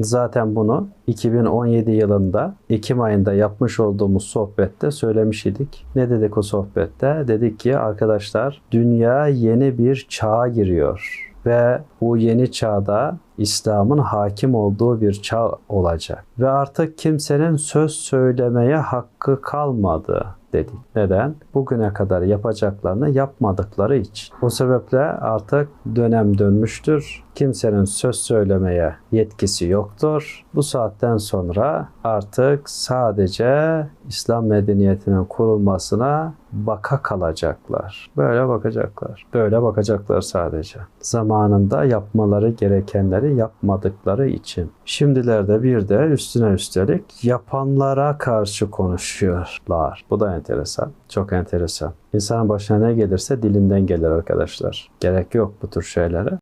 Zaten bunu 2017 yılında Ekim ayında yapmış olduğumuz sohbette söylemiş idik. Ne dedik o sohbette? Dedik ki arkadaşlar dünya yeni bir çağa giriyor ve bu yeni çağda İslam'ın hakim olduğu bir çağ olacak. Ve artık kimsenin söz söylemeye hakkı kalmadı dedik. Neden? Bugüne kadar yapacaklarını yapmadıkları için. O sebeple artık dönem dönmüştür. Kimsenin söz söylemeye yetkisi yoktur. Bu saatten sonra artık sadece İslam medeniyetinin kurulmasına baka kalacaklar. Böyle bakacaklar. Böyle bakacaklar sadece. Zamanında yapmaları gerekenleri yapmadıkları için. Şimdilerde bir de üstüne üstelik yapanlara karşı konuşuyorlar. Bu da enteresan. Çok enteresan. İnsanın başına ne gelirse dilinden gelir arkadaşlar. Gerek yok bu tür şeylere.